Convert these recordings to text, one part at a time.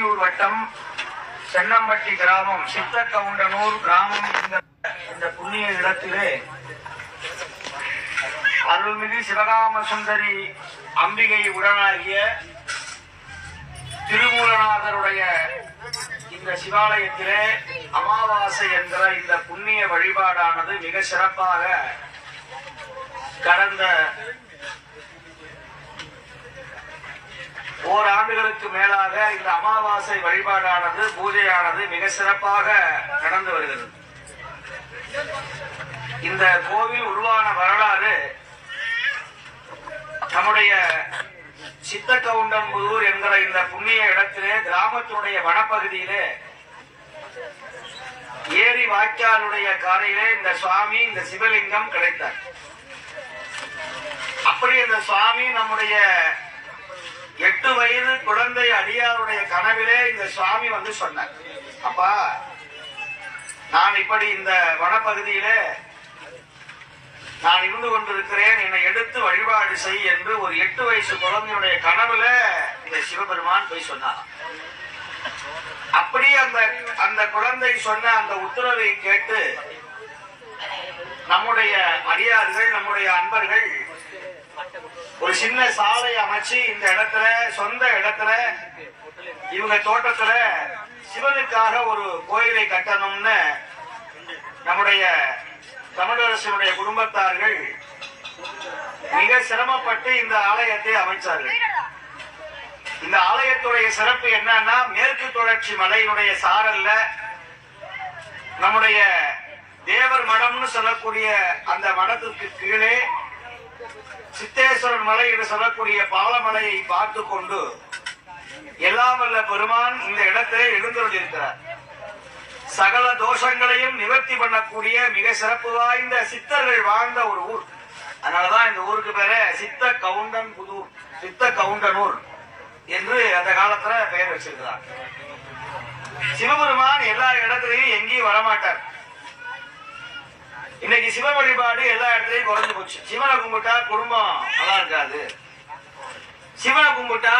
அந்தியூர் வட்டம் சென்னம்பட்டி கிராமம் சித்தக்கவுண்டனூர் கிராமம் இந்த புண்ணிய இடத்திலே அருள்மிகு சிவகாம சுந்தரி அம்பிகை உடனாகிய திருமூலநாதருடைய இந்த சிவாலயத்திலே அமாவாசை என்ற இந்த புண்ணிய வழிபாடானது மிக சிறப்பாக கடந்த ஓராண்டுகளுக்கு மேலாக இந்த அமாவாசை வழிபாடானது பூஜையானது மிக சிறப்பாக நடந்து வருகிறது. இந்த கோவில் உருவான வரலாறு நம்முடைய சித்த கவுண்டம்புதூர் என்கிற இந்த புண்ணிய இடத்திலே கிராமத்தினுடைய வனப்பகுதியிலே ஏரி வாய்க்காலுடைய கரையிலே இந்த சுவாமி இந்த சிவலிங்கம் கிடைத்தார். அப்படி இந்த சுவாமி நம்முடைய எட்டு வயது குழந்தை அடியாருடைய கனவிலே இந்த சுவாமி வந்து சொன்னார். அப்பா நான் இப்படி இந்த வனப்பகுதியிலே நான் இருந்து கொண்டிருக்கிறேன் என்னை எடுத்து வழிபாடு செய் என்று ஒரு எட்டு வயசு குழந்தையுடைய கனவுல இந்த சிவபெருமான் போய் சொன்னார் அப்படி அந்த அந்த குழந்தை சொன்ன அந்த உத்தரவை கேட்டு நம்முடைய அடியார்கள் நம்முடைய அன்பர்கள் ஒரு சின்ன சாலை அமைச்சு இந்த இடத்துல சொந்த இடத்துல இவங்க தோட்டத்துல சிவனுக்காக ஒரு கோயிலை கட்டணும்னு நம்முடைய தமிழரசனுடைய குடும்பத்தார்கள் மிக சிரமப்பட்டு இந்த ஆலயத்தை அமைச்சார்கள். இந்த ஆலயத்துடைய சிறப்பு என்னன்னா மேற்கு தொடர்ச்சி மலையினுடைய சாரல்ல நம்முடைய தேவர் மடம்னு சொல்லக்கூடிய அந்த மடத்திற்கு கீழே சித்தேஸ்வரன் மலை என்று சொல்லக்கூடிய பாலமலையை பார்த்து கொண்டு எல்லாம் வல்ல பெருமான் இந்த இடத்திலே எழுந்தருளிருக்கிறார் சகல தோஷங்களையும் நிவர்த்தி பண்ணக்கூடிய மிக சிறப்பு வாய்ந்த சித்தர்கள் வாழ்ந்த ஒரு ஊர். அதனாலதான் இந்த ஊருக்கு பேரு சித்த கவுண்டன் புதூர் சித்த கவுண்டனூர் என்று அந்த காலத்துல பெயர் வச்சிருக்கிறார். சிவபெருமான் எல்லா இடத்திலையும் எங்கேயும் வரமாட்டார். இன்னைக்கு சிவ வழிபாடு எல்லா இடத்துலயும் குறைஞ்சு போச்சு. சிவனை கும்பிட்டா குடும்பம் நல்லா இருக்காது. சிவனை கும்பிட்டா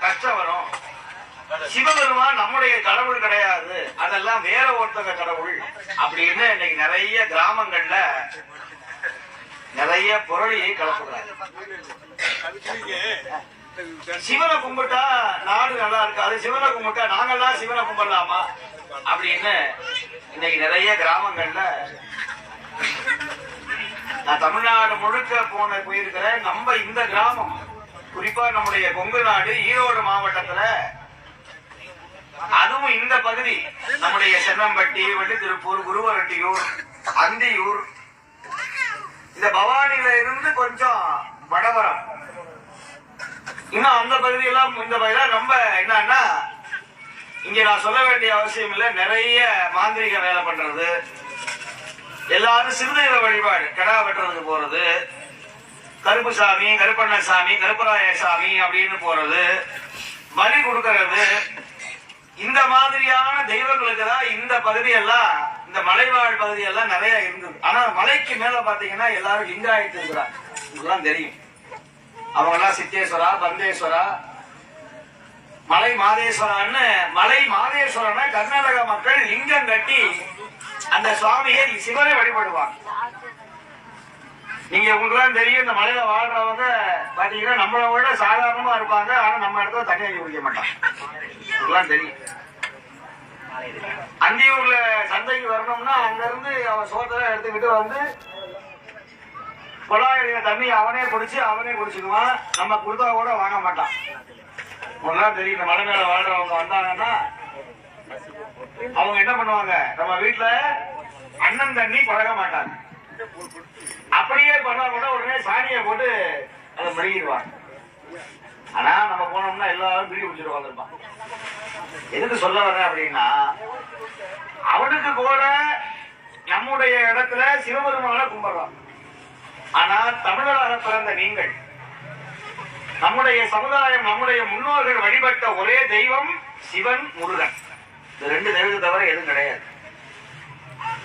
கஷ்டம் வரும். சிவபெருமான் நம்முடைய கடவுள் கிடையாது. அதெல்லாம் வேற ஒருத்தங்க கடவுள். அப்படின்னு இன்னைக்கு நிறைய கிராமங்கள்ல நிறைய பொருளையை கலப்புகிறாங்க சிவனை கும்பிட்டா நாடு நல்லா இருக்காது. சிவனை கும்பிட்டா நாங்கெல்லாம் சிவனை கும்பிடலாமா? அப்படின்னு இன்னைக்கு நிறைய கிராமங்கள்ல நான் தமிழ்நாடு முழுக்க போன போயிருக்கிறேன் நம்ம இந்த கிராமம் குறிப்பா நம்முடைய கொங்கு நாடு ஈரோடு மாவட்டத்துல அதுவும் இந்த பகுதி நம்முடைய சென்னம்பட்டி வெள்ளித்திருப்பூர் குருவரட்டியூர் அந்தியூர் இந்த பவானியில இருந்து கொஞ்சம் வடவரம். இன்னும் அந்த பகுதியெல்லாம் இந்த பகுதியெல்லாம் ரொம்ப என்னன்னா இங்க நான் சொல்ல வேண்டிய அவசியம் இல்லை நிறைய மாந்திரிக வேலை பண்றது. எல்லாரும் சிறுதெய்வ வழிபாடு கடா வெட்டுறதுக்கு போறது கருப்பு சாமி கருப்பண்ண சாமி கருப்பராய சாமி அப்படின்னு போறது பலி கொடுக்கறது. இந்த மாதிரியான தெய்வங்களுக்கு தான் இந்த பகுதியெல்லாம் இந்த மலைவாழ் பகுதியெல்லாம் நிறைய இருந்தது. ஆனா மலைக்கு மேல பாத்தீங்கன்னா எல்லாரும் லிங்காயத்து இருக்கிறாங்க. இதெல்லாம் தெரியும். அவங்க எல்லாம் சித்தேஸ்வரா பந்தேஸ்வரா மலை மாதேஸ்வரான்னு மலை மாதேஸ்வரன்னா கர்நாடக மக்கள் லிங்கம் கட்டி அந்த சுவாமியை சிவனை வழிபடுவாங்க நீங்க உங்களுக்குலாம் தெரியும் இந்த மலையில வாழ்றவங்க பாத்தீங்கன்னா நம்மளை விட சாதாரணமா இருப்பாங்க. ஆனா நம்ம இடத்துல தனியாக குடிக்க மாட்டாங்க. இதெல்லாம் தெரியும். அந்தியூர்ல சந்தைக்கு வரணும்னா அங்க இருந்து அவன் சோத்தை எடுத்துக்கிட்டு வந்து குழாயில தண்ணி அவனே குடிச்சு அவனே குடிச்சுக்குவான். நம்ம கொடுத்தா கூட வாங்க மாட்டான். உங்களுக்குலாம் தெரியும் இந்த மலை மேல வாழ்றவங்க வந்தாங்கன்னா அவங்க என்ன பண்ணுவாங்க? நம்ம வீட்டுல அண்ணன் தண்ணி பழக மாட்டாங்க. அப்படியே பண்ணா கூட உடனே சாணியை போட்டு அதை மெழுகிடுவாங்க ஆனா நம்ம போனோம்னா எல்லாரும் பீடி குடிச்சிட்டு வந்திருப்பான் எதுக்கு சொல்ல வர்றேன் அப்படின்னா அவனுக்கு கூட நம்முடைய இடத்துல சிவபெருமான கும்பிடுறான் ஆனா தமிழராக பிறந்த நீங்கள் நம்முடைய சமுதாயம் நம்முடைய முன்னோர்கள் வழிபட்ட ஒரே தெய்வம் சிவன் முருகன். இந்த ரெண்டு தெய்வத்தை தவிர எதுவும் கிடையாது.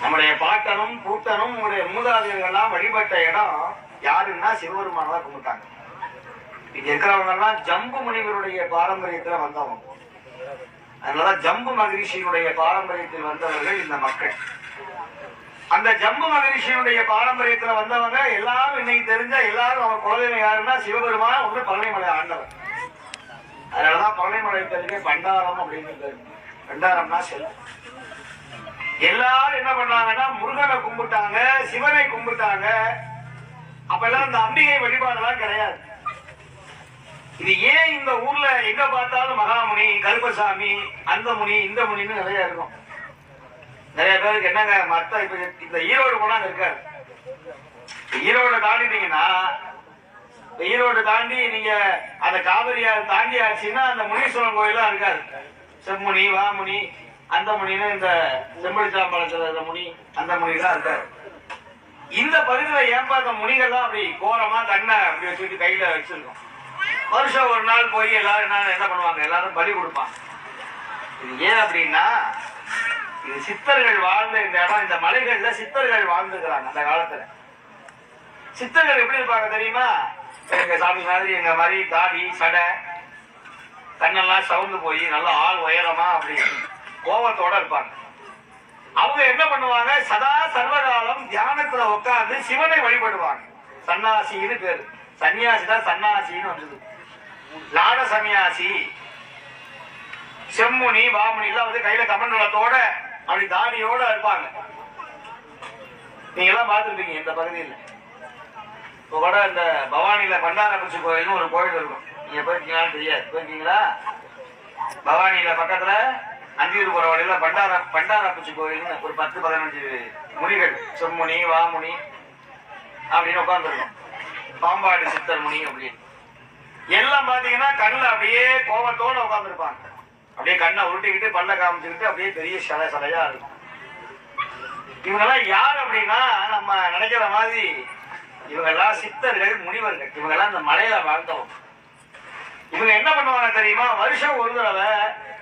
நம்முடைய பாட்டனும் பூட்டனும் நம்முடைய மூதாதையர்கள் எல்லாம் வழிபட்ட இடம் யாருன்னா சிவபெருமான தான் கும்பிட்டாங்க. இங்க இருக்கிறவங்க எல்லாம் ஜம்பு முனிவருடைய பாரம்பரியத்துல வந்தவங்க. அதனால ஜம்பு மகரிஷியினுடைய பாரம்பரியத்தில் வந்தவர்கள் இந்த மக்கள். அந்த ஜம்பு மகரிஷியினுடைய பாரம்பரியத்துல வந்தவங்க எல்லாரும் இன்னைக்கு தெரிஞ்ச எல்லாரும் அவங்க குலதெய்வம் யாருன்னா சிவபெருமான ஒன்று பழனிமலை ஆண்டவர். அதனாலதான் பழனிமலை பேருக்கு பண்டாரம் அப்படின்னு பேரு. ரெண்டாயிரம்னா செல்வம் எல்லாரும் என்ன பண்ணாங்கன்னா முருகனை கும்பிட்டாங்க சிவனை கும்பிட்டாங்க. அப்ப எல்லாம் இந்த அம்பிகை வழிபாடெல்லாம் கிடையாது. இது ஏன் இந்த ஊர்ல எங்க பார்த்தாலும் மகாமுனி கருப்பசாமி அந்த முனி இந்த முனின்னு நிறைய இருக்கும். நிறைய பேருக்கு என்னங்க மத்த இப்ப இந்த ஈரோடு போனா இருக்காரு ஈரோடு தாண்டிட்டீங்கன்னா ஈரோடு தாண்டி நீங்க அந்த காவிரியார் தாண்டி ஆச்சுன்னா அந்த முனீஸ்வரன் கோயிலாம் இருக்காது. செம்முனி வாமுனி அந்த முனின்னு இந்த செம்பளிச்சாம்பழத்துல இருந்த முனி அந்த முனி தான் இருக்காரு இந்த பகுதியில ஏன் பார்த்த முனிகள் தான் அப்படி கோரமா தண்ணை அப்படி வச்சுட்டு கையில வச்சிருக்கோம். வருஷம் ஒரு நாள் போய் எல்லாரும் என்ன என்ன பண்ணுவாங்க? எல்லாரும் பலி கொடுப்பாங்க. இது ஏன் அப்படின்னா இது சித்தர்கள் வாழ்ந்த இந்த இடம் இந்த மலைகள்ல சித்தர்கள் வாழ்ந்துக்கிறாங்க அந்த காலத்துல. சித்தர்கள் எப்படி இருப்பாங்க தெரியுமா? எங்க சாமி மாதிரி எங்க மாதிரி தாடி சடை கண்ணெல்லாம் சவுந்து போய் நல்லா ஆள் உயரமா அப்படி கோபத்தோட இருப்பாங்க. அவங்க என்ன பண்ணுவாங்க? சதா சர்வகாலம் தியானத்துல உட்கார்ந்து சிவனை வழிபடுவாங்க. சன்னாசின்னு பேரு. சன்னியாசி தான் சன்னாசின்னு வந்தது. லாட சன்னியாசி செம்முனி வாமுனி எல்லாம் வந்து கையில கமண்டலத்தோட அப்படி தானியோட இருப்பாங்க. நீங்க எல்லாம் பார்த்துருப்பீங்க இந்த பகுதியில். இப்போ கூட இந்த பவானியில பண்டாரப்பச்சி கோயில்னு ஒரு கோயில் இருக்கும். நீங்க போயிருக்கீங்களான்னு தெரியாது. போயிருக்கீங்களா? பவானியில பக்கத்துல அந்தியூர் போற வழியில பண்டார பண்டாரப்பச்சி கோயில்னு ஒரு பத்து பதினஞ்சு முனிகள் செம்முனி வாமுனி அப்படின்னு உட்காந்துருக்கும் பாம்பாடு சித்தர் முனி அப்படின்னு. எல்லாம் பாத்தீங்கன்னா கண்ணுல அப்படியே கோபத்தோட உட்காந்துருப்பாங்க அப்படியே கண்ணை உருட்டிக்கிட்டு பல்ல காமிச்சுக்கிட்டு அப்படியே பெரிய சிலை சிலையா இருக்கும். இவங்கெல்லாம் யார் அப்படின்னா நம்ம நினைக்கிற மாதிரி இவங்கெல்லாம் சித்தர்கள் முனிவர்கள். இவங்கெல்லாம் இந்த மலையில வாழ்ந்தவங்க. இவங்க என்ன பண்ணுவாங்க தெரியுமா? வருஷம் ஒரு தடவை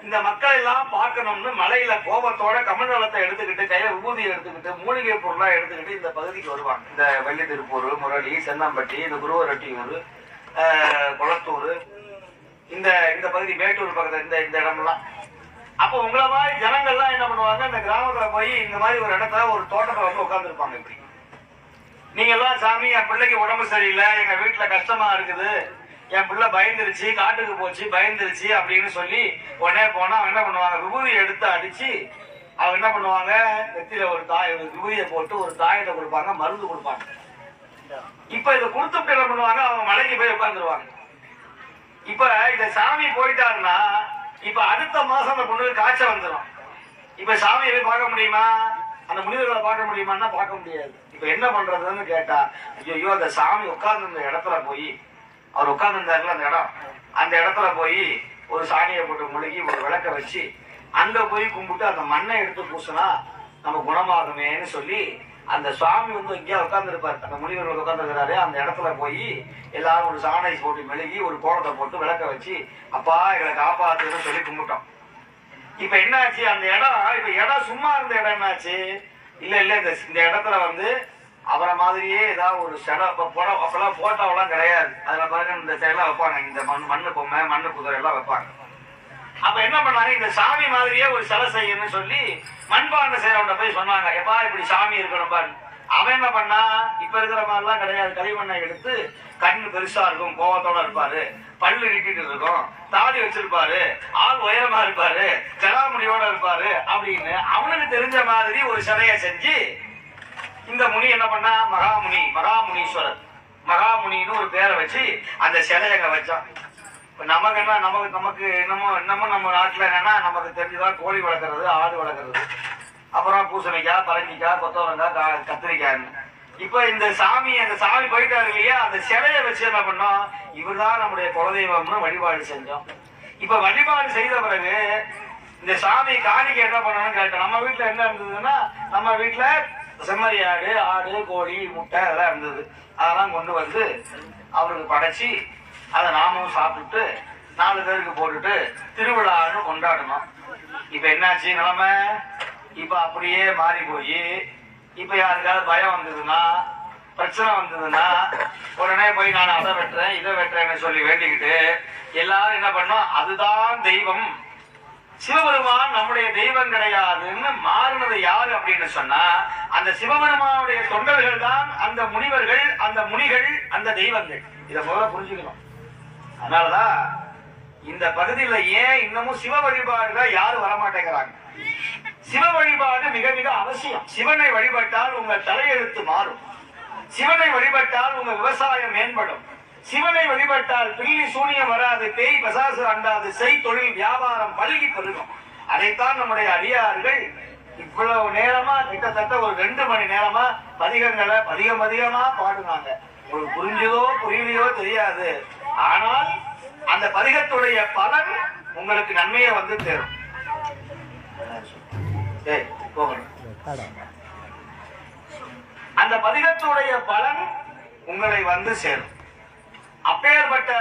இந்த மக்கள் எல்லாம் பார்க்கணும்னு மலையில கோபத்தோட கமண்டலத்தை எடுத்துக்கிட்டு கையில விபூதி எடுத்துக்கிட்டு மூலிகை பொருளா எடுத்துக்கிட்டு இந்த பகுதிக்கு வருவாங்க. இந்த வெள்ளி திருப்பூர் முரளி சென்னம்பட்டி இந்த குருவரட்டியூர் குளத்தூர் இந்த இந்த பகுதி மேட்டூர் பக்கத்துல இந்த இந்த இடமெல்லாம் அப்போ உங்களை மாதிரி ஜனங்கள்லாம் என்ன பண்ணுவாங்க? இந்த கிராமத்துல போய் இந்த மாதிரி ஒரு இடத்துல ஒரு தோட்டத்தை வந்து உட்காந்துருப்பாங்க இப்படி. நீங்க எல்லாம் சாமி என் பிள்ளைக்கு உடம்பு சரியில்லை எங்க வீட்டுல கஷ்டமா இருக்குது என் பிள்ளை பயந்துருச்சு காட்டுக்கு போச்சு பயந்துருச்சு அப்படின்னு சொல்லி உடனே போனா அவன் என்ன பண்ணுவாங்க? விபூதி எடுத்து அடிச்சு அவங்க என்ன பண்ணுவாங்க? நெத்தியில ஒரு தாய் ஒரு விபூதியை போட்டு ஒரு தாயத்தை கொடுப்பாங்க மருந்து கொடுப்பாங்க. இப்ப இதை கொடுத்துட்டு என்ன பண்ணுவாங்க? அவங்க மலைக்கு போய் உட்காந்துருவாங்க இப்ப இந்த சாமி போயிட்டாருன்னா இப்ப அடுத்த மாசம் அந்த பொண்ணுக்கு காய்ச்சல் வந்துடும் இப்ப சாமியை போய் பார்க்க முடியுமா? அந்த முனிவர்களை பார்க்க முடியுமான்னா பார்க்க முடியாது. இப்ப என்ன பண்றதுன்னு கேட்டா ஐயோ அந்த சாமி உட்கார்ந்து இடத்துல போய் அவர் உட்கார்ந்துருந்தாருல அந்த இடம்? அந்த இடத்துல போய் ஒரு சாணியை போட்டு முழுகி ஒரு விளக்க வச்சு அங்க போய் கும்பிட்டு அந்த மண்ணை எடுத்து பூசினா நம்ம குணமாகுமேன்னு சொல்லி அந்த சுவாமி வந்து இங்கே உட்காந்துருப்பார் அந்த முனிவர் உட்காந்துருக்கிறாரு அந்த இடத்துல போய் எல்லாரும் ஒரு சாணை போட்டு மெழுகி ஒரு கோலத்தை போட்டு விளக்க வச்சு அப்பா எங்களை காப்பாத்துன்னு சொல்லி கும்பிட்டோம். இப்ப என்னாச்சு? அந்த இடம் இப்ப இடம் சும்மா இருந்த இடம் என்னாச்சு? இல்ல இல்ல இந்த இந்த இடத்துல வந்து அவரை மாதிரியே ஏதாவது ஒரு சிலை இப்போ படம் அப்பெல்லாம் போட்டோவெல்லாம் கிடையாது. அதுல பாருங்க இந்த சைடெல்லாம் வைப்பாங்க. இந்த மண் மண்ணு பொம்மை மண்ணு குதிரை எல்லாம் வைப்பாங்க. அப்ப என்ன பண்ணாங்க? இந்த சாமி மாதிரியே ஒரு சிலை செய்யணும்னு சொல்லி மண்பாண்ட செய்யறவங்க போய் சொன்னாங்க. எப்பா இப்படி சாமி இருக்கணும் பாரு. அவன் என்ன பண்ணா? இப்ப இருக்கிற மாதிரிலாம் கிடையாது. களிமண்ணை எடுத்து கண்ணு பெருசா இருக்கும் கோவத்தோட இருப்பாரு. பல்லு நிக்கிட்டு இருக்கும். தாடி வச்சிருப்பாரு. ஆள் உயரமா இருப்பாரு. ஜடாமுடியோட இருப்பாரு அப்படின்னு அவனுக்கு தெரிஞ்ச மாதிரி ஒரு சிலையை செஞ்சு இந்த முனி என்ன பண்ணா? மகாமுனி மகாமுனீஸ்வரர். மகாமுனின்னு ஒரு பேரை வச்சு அந்த சிலையை அங்கே வச்சான். இப்போ நமக்கு என்ன நமக்கு நமக்கு என்னமோ என்னமோ நம்ம நாட்டில் என்னன்னா நமக்கு தெரிஞ்சுதான் கோழி வளர்க்குறது ஆடு வளர்க்குறது. அப்புறம் பூசணிக்காய் பரங்கிக்காய் கொத்தவரங்காய் கா- கத்திரிக்காய்ன்னு இப்போ இந்த சாமி அந்த சாமி போயிட்டாரு இல்லையா அந்த சிலையை வச்சு என்ன பண்ணோம்? இவர் தான் நம்முடைய குலதெய்வம்னு வழிபாடு செஞ்சோம். இப்போ வழிபாடு செய்த பிறகு இந்த சாமி காணிக்கை என்ன பண்ணணும்னு கேட்டோம் நம்ம வீட்டில் என்ன இருந்ததுன்னா நம்ம வீட்டில் செம்மறி ஆடு ஆடு கோழி முட்டை அதெல்லாம் இருந்தது. அதெல்லாம் கொண்டு வந்து அவருக்கு படைச்சி அதை நாமும் சாப்பிட்டு நாலு பேருக்கு போட்டுட்டு திருவிழான்னு கொண்டாடணும். இப்ப என்னாச்சு நிலைமை? இப்ப அப்படியே மாறி போய் இப்ப யாருக்காவது பயம் வந்ததுன்னா பிரச்சனை வந்ததுன்னா உடனே போய் நான் அதை வெட்டுறேன் இதை வெட்டுறேன்னு சொல்லி வேண்டிக்கிட்டு எல்லாரும் என்ன பண்ணோம்? அதுதான் தெய்வம். சிவபெருமான் நம்முடைய தெய்வம் கிடையாதுன்னு மாறினது யாரு அப்படின்னு சொன்னா அந்த சிவபெருமானுடைய தொண்டர்கள் தான் அந்த முனிவர்கள் அந்த முனிகள் அந்த தெய்வங்கள். இதை முதல்ல புரிஞ்சுக்கணும். அதனாலதான் இந்த பகுதியில ஏன் இன்னமும் சிவ வழிபாடுல யாரும் வரமாட்டேங்கிறாங்க? சிவ வழிபாடு மிக மிக அவசியம். சிவனை வழிபட்டால் உங்கள் தலையெழுத்து மாறும். சிவனை வழிபட்டால் உங்க விவசாயம் மேம்படும். சிவனை வழிபட்டால் பில்லி சூனியம் வராது பேய் பசாசு அண்டாது செய் தொழில் வியாபாரம் பழகி பெருகும். அதைத்தான் நம்முடைய அடியார்கள் இவ்வளவு நேரமா கிட்டத்தட்ட ஒரு ரெண்டு மணி நேரமா பதிகங்களை பதிகம் அதிகமா பாடுனாங்க. உங்களுக்கு புரிஞ்சதோ புரியலையோ தெரியாது. ஆனால் அந்த பதிகத்துடைய பலன் உங்களுக்கு நன்மையை வந்து சேரும். அந்த பதிகத்துடைய பலன் உங்களை வந்து சேரும். அப்பேற்பட்ட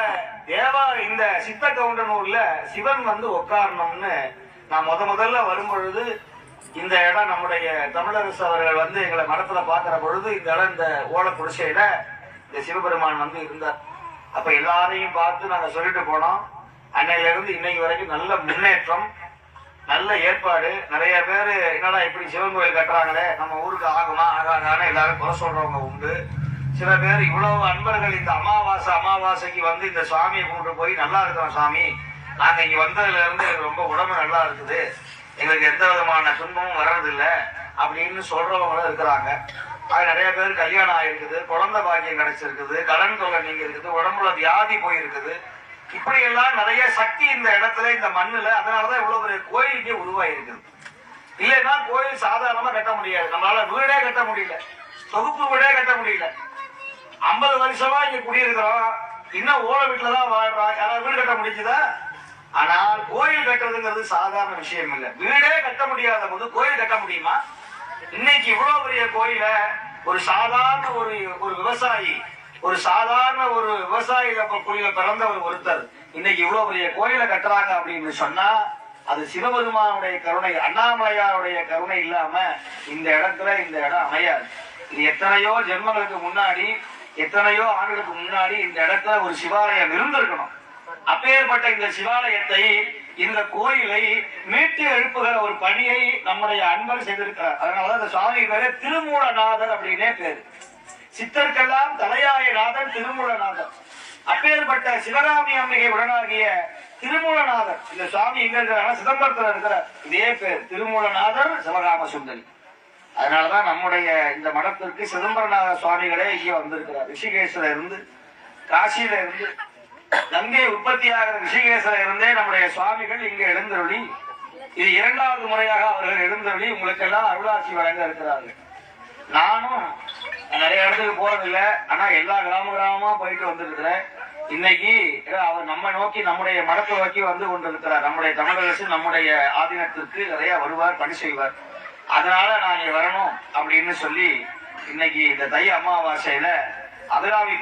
தேவா இந்த சித்த கவுண்டனூர்ல சிவன் வந்து உட்காரணும்னு நான் முத முதல்ல வரும் பொழுது இந்த இடம் நம்முடைய தமிழரசு அவர்கள் வந்து எங்களை மடத்துல பாக்குற பொழுது இந்த இடம் இந்த ஓலை குடிசையில இந்த சிவபெருமான் வந்து இருந்தார். அப்ப எல்லாரையும் பார்த்து நாங்க சொல்லிட்டு போனோம். அன்னையில இருந்து இன்னைக்கு வரைக்கும் நல்ல முன்னேற்றம் நல்ல ஏற்பாடு. நிறைய பேர் என்னடா இப்படி சிவன் கோயில் கட்டுறாங்களே? நம்ம ஊருக்கு ஆகுமா ஆகாதான்னு எல்லாரும் குறை சொல்றவங்க உண்டு. சில பேர் இவ்வளவு அன்பர்கள் இந்த அமாவாசை அமாவாசைக்கு வந்து இந்த சுவாமியை கூப்பிட்டு போய் நல்லா இருக்கிறோம் சாமி. நாங்க இங்க வந்ததுல இருந்து ரொம்ப உடம்பு நல்லா இருக்குது. எங்களுக்கு எந்த விதமான துன்பமும் வர்றதில்லை அப்படின்னு சொல்றவங்களும் இருக்கிறாங்க. அது நிறைய பேர் கல்யாணம் ஆயிருக்குது குழந்தை பாக்கியம் கிடைச்சிருக்குது கடன் தொகை நீங்க இருக்குது உடம்புல வியாதி போயிருக்குது. இப்படி எல்லாம் நிறைய சக்தி இந்த இடத்துல இந்த மண்ணுல அதனாலதான் இவ்வளவு பெரிய கோயிலுக்கே உருவாயிருக்குது இல்லைன்னா கோயில் சாதாரணமா கட்ட முடியாது. நம்மளால வீடே கட்ட முடியல. தொகுப்பு வீடே கட்ட முடியல. ஐம்பது வருஷமா இங்க குடியிருக்கிறோம். இன்னும் ஓலை வீட்டுல தான் வாழ்றோம் யாராவது வீடு கட்ட முடிஞ்சுதா? ஆனால் கோயில் கட்டுறதுங்கிறது சாதாரண விஷயம் இல்லை. வீடே கட்ட முடியாத போது கோயில் கட்ட முடியுமா? இன்னைக்கு இவ்வளவு பெரிய கோயில ஒரு சாதாரண ஒரு ஒரு விவசாயி ஒரு சாதாரண ஒரு விவசாயில கோயில பிறந்த ஒரு ஒருத்தர் இன்னைக்கு இவ்வளவு பெரிய கோயிலை கட்டுறாங்க அப்படின்னு சொன்னா அது சிவபெருமானுடைய கருணை அண்ணாமலையாருடைய கருணை இல்லாம இந்த இடத்துல இந்த இடம் அமையாது. இது எத்தனையோ ஜென்மங்களுக்கு முன்னாடி எத்தனையோ ஆண்டுகளுக்கு முன்னாடி இந்த இடத்துல ஒரு சிவாலயம் இருந்திருக்கணும். அப்பேற்பட்ட இந்த சிவாலயத்தை இந்த கோயிலை மீட்டு எழுப்புகிற ஒரு பணியை நம்முடைய அன்பர் செய்திருக்கிறார். அதனாலதான் இந்த சுவாமி பேரு திருமூலநாதர் அப்படின்னே பேரு. சித்தர்க்கெல்லாம் தலையாயநாதன் திருமூலநாதர். அப்பேற்பட்ட சிவகாமி அம்பிகை உடனாகிய திருமூலநாதர். இந்த சுவாமி எங்க இருக்கிறாங்க சிதம்பரத்துல இருக்கிற இதே பேர் திருமூலநாதர் சிவராம சுந்தரி அதனாலதான் நம்முடைய இந்த மடத்திற்கு சிதம்பரநாத சுவாமிகளே இங்கே வந்திருக்கிறார். ரிஷிகேஷ்ல இருந்து காசியில இருந்து கங்கை உற்பத்தியாகிற ரிஷிகேஷ்ல இருந்தே நம்முடைய சுவாமிகள் இங்கே எழுந்தருளி இது இரண்டாவது முறையாக அவர்கள் எழுந்தருளி உங்களுக்கு எல்லாம் அருளாட்சி வழங்க இருக்கிறார்கள். நானும் நிறைய இடத்துக்கு போறதில்லை ஆனா எல்லா கிராம கிராமமா போயிட்டு வந்திருக்கிறேன். இன்னைக்கு அவர் நம்ம நோக்கி நம்முடைய மடத்தை நோக்கி வந்து கொண்டிருக்கிறார். நம்முடைய தமிழரசு நம்முடைய ஆதீனத்திற்கு நிறைய வருவார் பணி செய்வார். அதனால நான் இங்க வரணும் அப்படின்னு சொல்லி இன்னைக்கு இந்த தை அமாவாசையில அபிராமி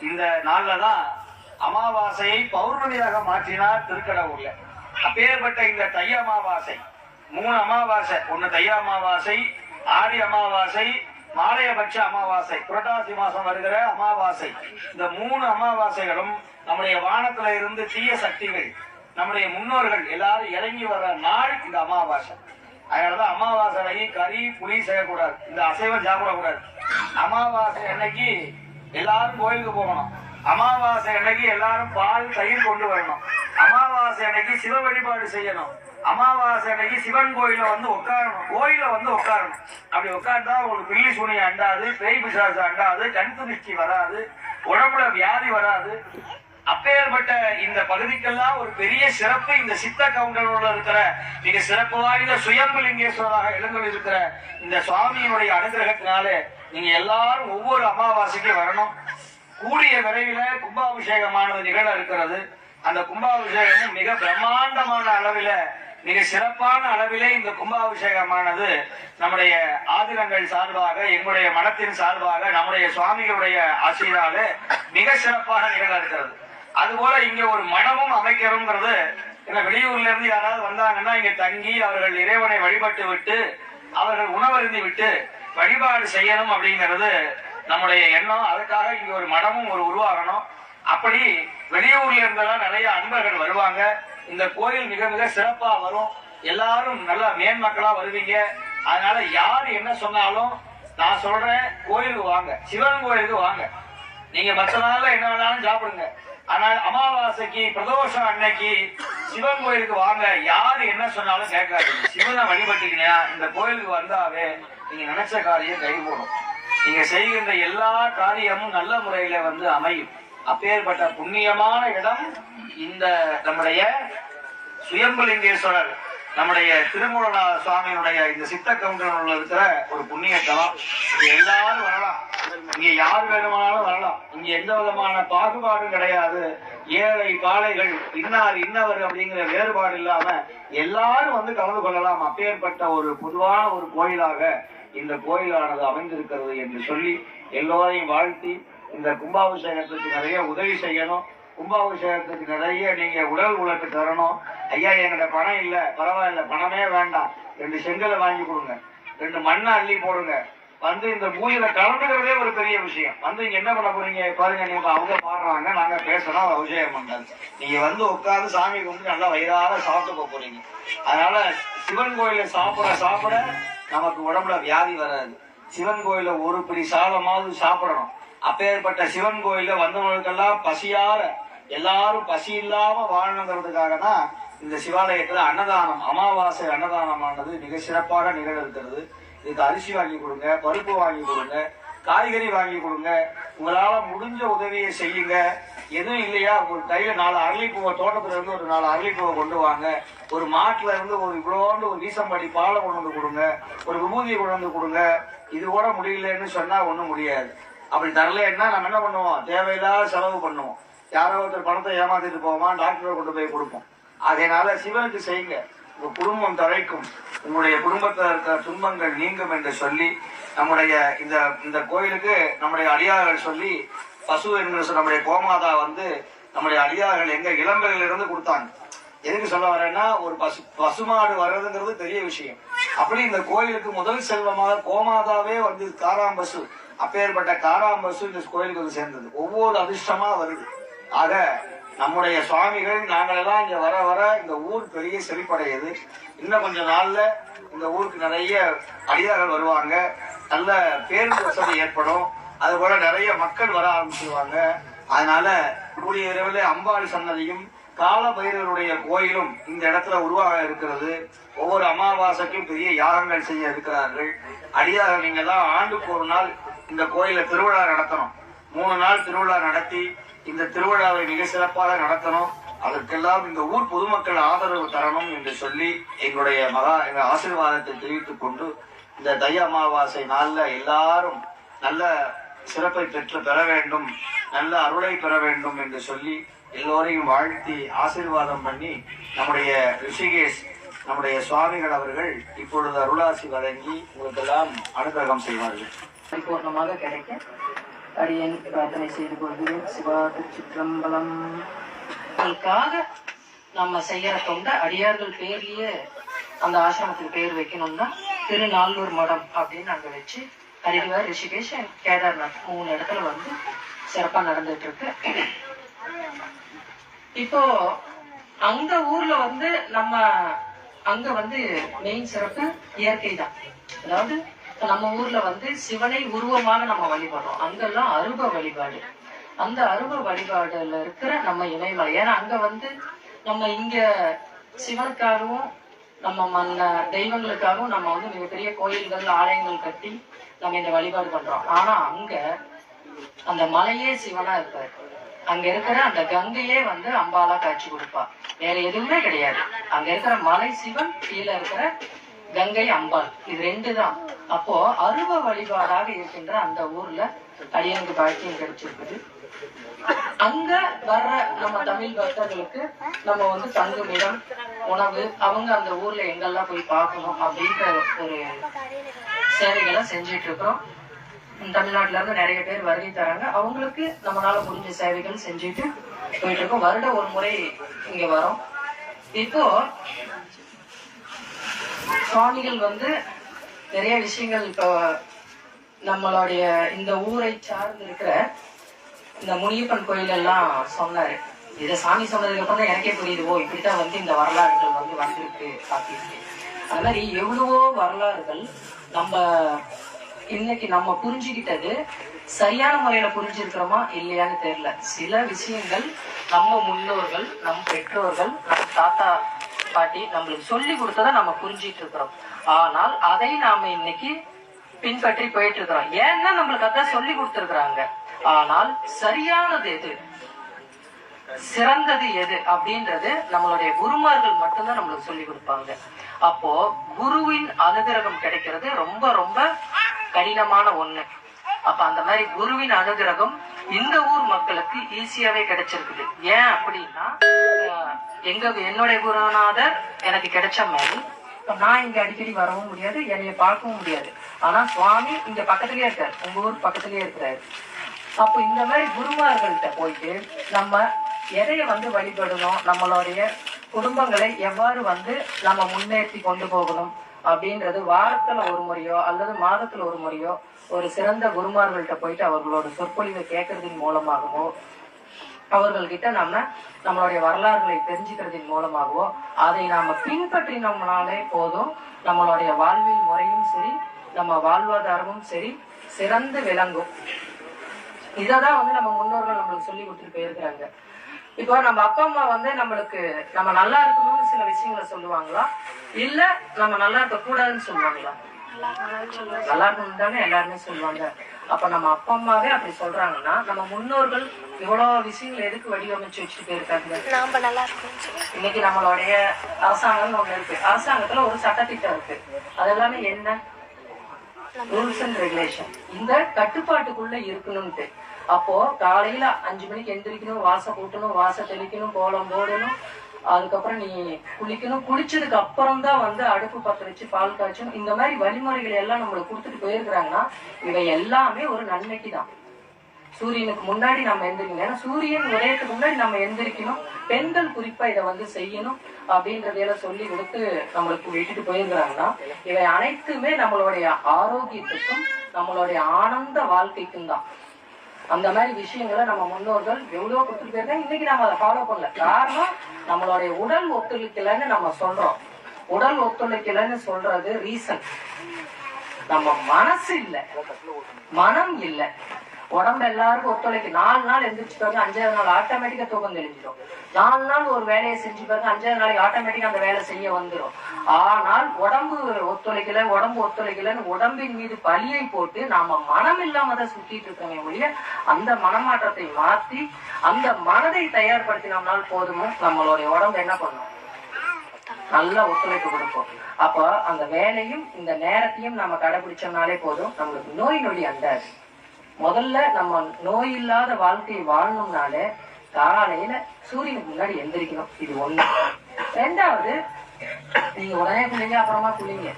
இந்த நாள்ல தான் அமாவாசையை பௌர்ணமியாக மாற்றினார் திருக்கடவுர்ல அப்பேற்பட்ட இந்த தை அமாவாசை மூணு அமாவாசை ஒண்ணு தை அமாவாசை ஆடி அமாவாசை மாலையபட்ச அமாவாசை புரட்டாசி மாசம் வருகிற அமாவாசை. இந்த மூணு அமாவாசைகளும் நம்முடைய வானத்துல இருந்து தீய சக்திகள் நம்முடைய முன்னோர்கள் எல்லாரும் இறங்கி வர்ற நாள் இந்த அமாவாசை. அதனாலதான் அமாவாசை அன்னைக்கு கறி புளி செய்யக்கூடாது. இந்த அசைவம் சாப்பிடக்கூடாது. அமாவாசை அன்னைக்கு எல்லாரும் கோயிலுக்கு போகணும். அமாவாசை அன்னைக்கு எல்லாரும் பால் தயிர் கொண்டு வரணும். அமாவாசை அன்னைக்கு சிவ வழிபாடு செய்யணும். அமாவாசை அன்னைக்கு சிவன் கோயில வந்து உட்காரணும். கோயில வந்து உட்காரணும். அப்படி உட்கார்ந்தா உங்களுக்கு பில்லி சுனி அண்டாது பேய் பிசாசு அண்டாது கண் திருஷ்டி வராது உடம்புல வியாதி வராது. அப்பேற்பட்ட இந்த பகுதிக்கெல்லாம் ஒரு பெரிய சிறப்பு இந்த சித்த கவுண்டரோட இருக்கிற மிக சிறப்பு வாய்ந்த சுயம்புலிங்கேஸ்வராக இளங்கல் இருக்கிற இந்த சுவாமியினுடைய அனுகிரகத்தினால நீங்க எல்லாரும் ஒவ்வொரு அமாவாசைக்கும் வரணும். கூடிய விரைவில கும்பாபிஷேகமானது நிகழ இருக்கிறது. அந்த கும்பாபிஷேகமும் மிக பிரம்மாண்டமான அளவில மிக சிறப்பான அளவிலே இந்த கும்பாபிஷேகமானது நம்முடைய ஆதினங்கள் சார்பாக எங்களுடைய மனத்தின் சார்பாக நம்முடைய சுவாமிகளுடைய ஆசையினால மிக சிறப்பாக நிகழ இருக்கிறது. அதுபோல இங்க ஒரு மனமும் அமைக்கிறோங்கிறது ஏன்னா வெளியூர்ல இருந்து யாராவது வந்தாங்கன்னா இங்க தங்கி அவர்கள் இறைவனை வழிபட்டு விட்டு அவர்கள் உணவருந்தி விட்டு வழிபாடு செய்யணும் அப்படிங்கிறது நம்முடைய எண்ணம். அதுக்காக இங்க ஒரு மடமும் ஒரு உருவாகணும். அப்படி வெளியூர்ல இருந்தெல்லாம் நிறைய அன்பர்கள் வருவாங்க. இந்த கோயில் மிக மிக சிறப்பா வரும். எல்லாரும் நல்லா மேன்மக்களா வருவீங்க. அதனால யார் என்ன சொன்னாலும் நான் சொல்றேன் கோயிலுக்கு வாங்க. சிவன் கோயிலுக்கு வாங்க. நீங்க மற்ற நாள்ல என்ன வேணாலும் சாப்பிடுங்க. ஆனால் அமாவாசைக்கு பிரதோஷம் அன்னைக்கு சிவன் கோயிலுக்கு வாங்க யாரு என்ன சொன்னாலும் கேட்காது சிவனை வழிபட்டீங்கன்னா இந்த கோயிலுக்கு வந்தாவே நீங்க நினைச்ச காரியம் கை போடும் நீங்க செய்கின்ற எல்லா காரியமும் நல்ல முறையில வந்து அமையும். அப்பேற்பட்ட புண்ணியமான இடம் இந்த நம்முடைய சுயம்புலிங்கேஸ்வரர் நம்முடைய திருமூலநாத சுவாமியினுடைய இந்த சித்த கவுண்டர் இருக்கிற ஒரு புண்ணிய தலம் இங்க எல்லாரும் வரலாம். இங்க யார் வேணுமானாலும் வரலாம். இங்க எந்த விதமான பாகுபாடும் கிடையாது. ஏழை காளைகள் இன்னார் இன்னவர் அப்படிங்கிற வேறுபாடு இல்லாம எல்லாரும் வந்து கலந்து கொள்ளலாம். அப்பேற்பட்ட ஒரு பொதுவான ஒரு கோயிலாக இந்த கோயிலானது அமைந்திருக்கிறது என்று சொல்லி எல்லோரையும் வாழ்த்தி இந்த கும்பாபிஷேகத்துக்கு நிறைய உதவி செய்யணும். கும்பாபிஷேகத்துக்கு நிறைய நீங்க உடல் உழைப்பு தரணும். ஐயா என்கிட்ட பணம் இல்லை பரவாயில்ல பணமே வேண்டாம். ரெண்டு செங்கலை வாங்கி கொடுங்க. ரெண்டு மண்ணை அள்ளி போடுங்க. வந்து இந்த பூஜையில கலந்துக்கிறதே ஒரு பெரிய விஷயம். வந்து இங்க என்ன பண்ண போறீங்க? பாருங்க நீங்க அவங்க பாடுறாங்க நாங்க பேசுறோம் அபிஷேகம் பண்றாங்க நீங்க வந்து உட்காந்து சாமி கும்பிட்டு நல்லா வயிறார சாப்பிட்டு போக போறீங்க. அதனால சிவன் கோயில சாப்பிட சாப்பிட நமக்கு உடம்புல வியாதி வராது. சிவன் கோயில ஒரு பிடி சாதமாவது சாப்பிடணும். அப்பேற்பட்ட சிவன் கோயில வந்தவங்களுக்கெல்லாம் பசியார எல்லாரும் பசி இல்லாம வாழணுங்கிறதுக்காக தான் இந்த சிவாலயத்துல அன்னதானம் அமாவாசை அன்னதானமானது மிக சிறப்பாக நிகழ இருக்கிறது இதுக்கு அரிசி வாங்கி கொடுங்க பருப்பு வாங்கி கொடுங்க காய்கறி வாங்கி கொடுங்க. உங்களால் முடிஞ்ச உதவியை செய்யுங்க. எதுவும் இல்லையா? ஒரு கையில் நாலு அரளிப்பூவை தோட்டத்துல இருந்து ஒரு நாலு அரளிப்பூவை கொண்டு வாங்க. ஒரு மாட்டுல இருந்து ஒரு இவ்வளோண்டு ஒரு வீசம்பாடி பாலை கொண்டு வந்து கொடுங்க. ஒரு விபூதியை கொண்டு வந்து கொடுங்க. இது கூட முடியலன்னு சொன்னால் ஒன்றும் முடியாது. அப்படி தரலன்னா நம்ம என்ன பண்ணுவோம்? தேவையில்லாத செலவு பண்ணுவோம். யாரோ ஒருத்தர் பணத்தை ஏமாத்திட்டு போவோமா டாக்டரை கொண்டு போய் கொடுப்போம். அதனால சிவனுக்கு செய்யுங்க. உங்க குடும்பம் தழைக்கும். உங்களுடைய குடும்பத்தில் இருக்கிற துன்பங்கள் நீங்கும் என்று சொல்லி நம்முடைய இந்த இந்த கோயிலுக்கு நம்முடைய அடியார்கள் சொல்லி பசு என்கிற நம்முடைய கோமாதா வந்து நம்முடைய அடியார்கள் எங்க இளம்பையில இருந்து கொடுத்தாங்க. எதுக்கு சொல்ல வரேன்னா ஒரு பசு பசுமாடு வர்றதுங்கிறது பெரிய விஷயம். அப்படி இந்த கோயிலுக்கு முதல் செல்வமாக கோமாதாவே வந்து காராம்பசு அப்பேற்பட்ட காராம்பசு இந்த கோயிலுக்கு வந்து சேர்ந்தது. ஒவ்வொரு அதிர்ஷ்டமா வருது. ஆக நம்முடைய சுவாமிகள் நாங்கள் எல்லாம் இங்க வர வர இந்த ஊர் பெரிய செழிப்படையுது. இன்னும் கொஞ்ச நாள்ல இந்த ஊருக்கு நிறைய அடியார்கள் வருவாங்க. நல்ல பேருந்து வசதி ஏற்படும். அது போல நிறைய மக்கள் வர ஆரம்பிச்சிருவாங்க. அதனால கூடிய இரவில் அம்பாள் சன்னதியும் கால பைரவருடைய கோயிலும் இந்த இடத்துல உருவாக இருக்கிறது. ஒவ்வொரு அமாவாசைக்கும் பெரிய யாகங்கள் செய்ய இருக்கிறார்கள். அடியார்கள் நீங்க தான் ஆண்டுக்கு ஒரு நாள் இந்த கோயில திருவிழா நடத்தணும். மூணு நாள் திருவிழா நடத்தி இந்த திருவிழாவை மிக சிறப்பாக நடத்தணும். அதற்கெல்லாம் இந்த ஊர் பொதுமக்கள் ஆதரவு தரணும் என்று சொல்லி எங்களுடைய மகா எங்கள் ஆசீர்வாதத்தை தெரிவித்துக் கொண்டு இந்த தை அமாவாசை நாளில் எல்லாரும் நல்ல சிறப்பை பெற்று பெற வேண்டும் நல்ல அருளை பெற வேண்டும் என்று சொல்லி எல்லோரையும் வாழ்த்தி ஆசீர்வாதம் பண்ணி நம்முடைய ரிஷிகேஷ் நம்முடைய சுவாமிகள் அவர்கள் இப்பொழுது அருளாசி வழங்கி உங்களுக்கெல்லாம் அனுகிரகம் செய்வார்கள். பரிபூர்ணமாக கிடைக்க அடியேன் பிரார்த்தனை செய்து கொள்கிறேன். சிவா திருச்சிற்றம்பலம். அதுக்காக நம்ம செய்யற தொண்டை அடியார்கள் பேர்லயே அந்த ஆசிரமத்துக்கு பேர் வைக்கணும்னா திருநாளூர் மடம் அப்படின்னு அங்க வச்சு ஹரித்வார் ரிஷிகேஷ் and கேதார்நாத் மூணு இடத்துல வந்து சிறப்பா நடந்துட்டு இருக்கு. இப்போ அந்த ஊர்ல வந்து நம்ம அங்க வந்து மெயின் சிறப்பு இயற்கை தான் அதாவது இப்போ நம்ம ஊர்ல வந்து சிவனை உருவமாக நம்ம வழிபடுறோம். அங்கெல்லாம் அருப வழிபாடு. அந்த அருப வழிபாடுல இருக்கிற நம்ம இமயமலை ஏன்னா அங்க வந்து நம்ம இங்க சிவனுக்காகவும் நம்ம மன்ன தெய்வங்களுக்காகவும் நம்ம வந்து மிகப்பெரிய கோயில்கள் ஆலயங்கள் கட்டி நம்ம இந்த வழிபாடு பண்றோம். ஆனா அங்க அந்த மலையே சிவனா இருப்பாரு அங்க இருக்கிற அந்த கங்கையே வந்து அம்பாலா காட்சி கொடுப்பா. வேற எதுவுமே கிடையாது. அங்க இருக்கிற மலை சிவன் கீழே இருக்கிற கங்கை அம்பாள். இது ரெண்டு தான் அப்போ அருவ வழிபாடாக இருக்கின்ற அந்த ஊர்ல அடியனுக்கு பாக்கியம் கிடைச்சிருக்குது. அங்க வர்ற நம்ம தமிழ் பக்தர்களுக்கு நம்ம வந்து தங்குமிடம் உணவு அவங்க அந்த ஊர்ல எங்கெல்லாம் போய் பார்க்கணும் அப்படின்ற ஒரு சேவைகளை செஞ்சிட்டு இருக்கிறோம் தமிழ்நாட்டுல இருந்து நிறைய பேர் வருகை தராங்க. அவங்களுக்கு நம்மளால முடிஞ்ச சேவைகள் செஞ்சுட்டு போயிட்டு இருக்கோம் வருடம் ஒரு முறை இங்க வரோம். இப்போ சுவாமிகள் வந்து நிறைய விஷயங்கள் இப்போ நம்மளுடைய இந்த ஊரை சார்ந்து இருக்கிற இந்த முனியப்பன் கோயில் எல்லாம் சொன்னாரு. இதை சாமி சொன்னதுக்கு அப்புறம் தான் எனக்கே புரியுது ஓ இப்படித்தான் வந்து இந்த வரலாறுகள் வந்து வந்திருக்கு அப்படின்னு அது மாதிரி எவ்வளவோ வரலாறுகள் நம்ம இன்னைக்கு நம்ம புரிஞ்சுக்கிட்டது சரியான முறையில புரிஞ்சிருக்கிறோமா இல்லையான்னு தெரியல. சில விஷயங்கள் நம்ம முன்னோர்கள் நம் பெற்றோர்கள் நம் தாத்தா பாட்டி நம்மளுக்கு சொல்லி கொடுத்ததை நம்ம புரிஞ்சிட்டு இருக்கிறோம். ஆனால் அதை நாம இன்னைக்கு பின்பற்றி போயிட்டு இருக்கிறோம். ஏன்னா நம்மளுக்கு அதான் சொல்லி கொடுத்துருக்குறாங்க. ஆனால் சரியானது எது? சிறந்தது எது அப்படின்றது நம்மளுடைய குருமார்கள் மட்டும்தான் நம்மளுக்கு சொல்லி கொடுப்பாங்க. அப்போ குருவின் அனுகிரகம் கிடைக்கிறது ரொம்ப ரொம்ப கடினமான ஒண்ணு. அப்ப அந்த மாதிரி குருவின் அனுகிரகம் இந்த ஊர் மக்களுக்கு ஈஸியாவே கிடைச்சிருக்குது. ஏன் அப்படின்னா எங்க என்னுடைய குருநாதர் எனக்கு கிடைச்ச மாதிரி இப்ப நான் இங்க அடிக்கடி வரவும் முடியாது என்னைய பார்க்கவும் முடியாது. ஆனா சுவாமி இங்க பக்கத்துலயே இருக்காரு. உங்க ஊர் பக்கத்துலயே இருக்கிறாரு. அப்போ இந்த மாதிரி குருமார்கள்ட்ட போயிட்டு நம்ம எதைய வந்து வழிபடணும் நம்மளுடைய குடும்பங்களை எவ்வாறு வந்து நம்ம முன்னேற்றி கொண்டு போகணும் அப்படின்றது வாரத்துல ஒரு முறையோ அல்லது மாதத்துல ஒரு முறையோ ஒரு சிறந்த குருமார்கள்ட்ட போயிட்டு அவர்களோட சொற்பொழிவை கேட்கறதின் மூலமாகவோ அவர்கள்கிட்ட நம்ம நம்மளுடைய வரலாறுகளை தெரிஞ்சுக்கிறதின் மூலமாகவோ அதை நாம பின்பற்றினோம்னாலே போதும். நம்மளுடைய வாழ்வில் முறையும் சரி நம்ம வாழ்வாதாரமும் சரி சிறந்து விளங்கும். இததான் வந்து நம்ம முன்னோர்கள் நம்மளுக்கு சொல்லி கொடுத்துட்டு போயிருக்கிறாங்க. இப்போ நம்ம அப்பா அம்மா வந்து நம்மளுக்கு நம்ம நல்லா இருக்கணும்னு சில விஷயங்களை சொல்லுவாங்களா? இல்ல நம்ம நல்லா இருக்க கூடாதுன்னு சொல்லுவாங்களா? நல்லா இருக்கணும் தானே எல்லாருமே சொல்லுவாங்க. அப்ப நம்ம அப்பா அம்மாவே அப்படி சொல்றாங்கன்னா நம்ம முன்னோர்கள் இவ்வளவு விஷயங்களை எதுக்கு வடிவமைச்சு வச்சுட்டு போயிருக்காங்க இன்னைக்கு நம்மளுடைய அரசாங்கம்னு ஒண்ணு இருக்கு. அரசாங்கத்துல ஒரு சட்டத்திட்டம் இருக்கு. அது எல்லாமே என்ன? Rules and regulation. இந்த கட்டுப்பாட்டுக்குள்ள இருக்கணும்ட்டு. அப்போ காலையில அஞ்சு மணிக்கு எந்திரிக்கணும் வாச கூட்டணும் வாச தெளிக்கணும் கோலம் போடணும் அதுக்கப்புறம் நீ குளிக்கணும். குளிச்சதுக்கு அப்புறம் தான் வந்து அடுப்பு பத்த வச்சு பால் காய்ச்சணும். இந்த மாதிரி வழிமுறைகள் எல்லாம் நம்மளுக்கு கொடுத்துட்டு போயிருக்கிறாங்கன்னா இவை எல்லாமே ஒரு நன்மைக்கு தான். சூரியனுக்கு முன்னாடி நம்ம எந்திரிக்கணும். ஏன்னா சூரியன் உதயத்துக்கு முன்னாடி நம்ம எந்திரிக்கணும். பெண்கள் குறிப்பா இதை வந்து செய்யணும் அப்படின்றதையெல்லாம் சொல்லி கொடுத்து நம்மளுக்கு விட்டுட்டு போயிருக்கிறாங்கன்னா இவை அனைத்துமே நம்மளுடைய ஆரோக்கியத்துக்கும் நம்மளுடைய ஆனந்த வாழ்க்கைக்கும் தான். அந்த மாதிரி விஷயங்களை நம்ம முன்னோர்கள் எவ்வளவு கொடுத்துட்டு போயிருக்காங்க. இன்னைக்கு நம்ம அதை ஃபாலோ பண்ணல. காரணம் நம்மளுடைய உடல் ஒத்துழைக்கலைன்னு நம்ம சொல்றோம். உடல் ஒத்துழைக்கலைன்னு சொல்றது ரீசன் நம்ம மனசு இல்லை. மனம் இல்லை. உடம்பு எல்லாருக்கும் ஒத்துழைக்கு. நாலு நாள் எந்திரிச்சு பாருங்க அஞ்சாவது நாள் ஆட்டோமேட்டிக்கா தூக்கம் தெளிஞ்சிடும். நாலு நாள் ஒரு வேலையை செஞ்சு பாருங்க அஞ்சாவது நாளைக்கு ஆட்டோமேட்டிக்கா அந்த வேலை செய்ய வந்துடும் ஆனால் உடம்பு ஒத்துழைக்கல உடம்பு ஒத்துழைக்கலன்னு உடம்பின் மீது பலியை போட்டு நாம மனம் இல்லாம தான் சுத்திட்டு இருக்கோமே ஒழிய அந்த மனமாற்றத்தை மாத்தி அந்த மனதை தயார்படுத்தினோம்னால் போதுமோ நம்மளுடைய உடம்பு என்ன பண்ணும்? நல்லா ஒத்துழைப்பு கொடுப்போம் அப்போ அந்த வேலையும் இந்த நேரத்தையும் நம்ம கடைபிடிச்சோம்னாலே போதும் நம்மளுக்கு நோய் நொடி அண்டாது. முதல்ல நம்ம நோய் இல்லாத வாழ்க்கையை வாழணும்னாலே காலையில சூரியனுக்கு முன்னாடி எந்திரிக்கணும். இது ஒண்ணு. ரெண்டாவது நீங்க உடனே குளிங்க அப்புறமா குளிங்க.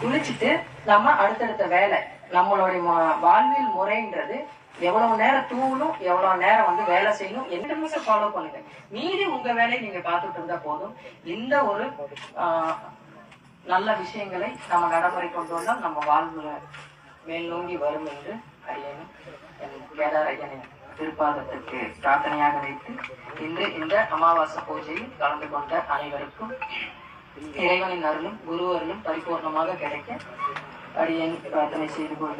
குளிச்சுட்டு நம்ம அடுத்தடுத்த வேலை. நம்மளுடைய வாழ்வியல் முறைன்றது எவ்வளவு நேரம் தூங்கணும் எவ்வளவு நேரம் வந்து வேலை செய்யணும் எந்த நிமிஷம் ஃபாலோ பண்ணுங்க. மீதி உங்க வேலையை நீங்க பார்த்துட்டு இருந்தா போதும். இந்த ஒரு ஆஹ், நல்ல விஷயங்களை நம்ம நடைமுறை கொண்டு வந்தால் நம்ம வாழ்வுல மேல் நோங்கி வரும் என்று அறியணும் என் கேதார் ஐயனின் திருப்பாதத்திற்கு பிரார்த்தனையாக வைத்து இன்று இந்த அமாவாசை பூஜையில் கலந்து கொண்ட அனைவருக்கும் இறைவனின் அருளும் குரு அருளும் பரிபூர்ணமாக கிடைக்க அடியேன் பிரார்த்தனை செய்து கொண்டு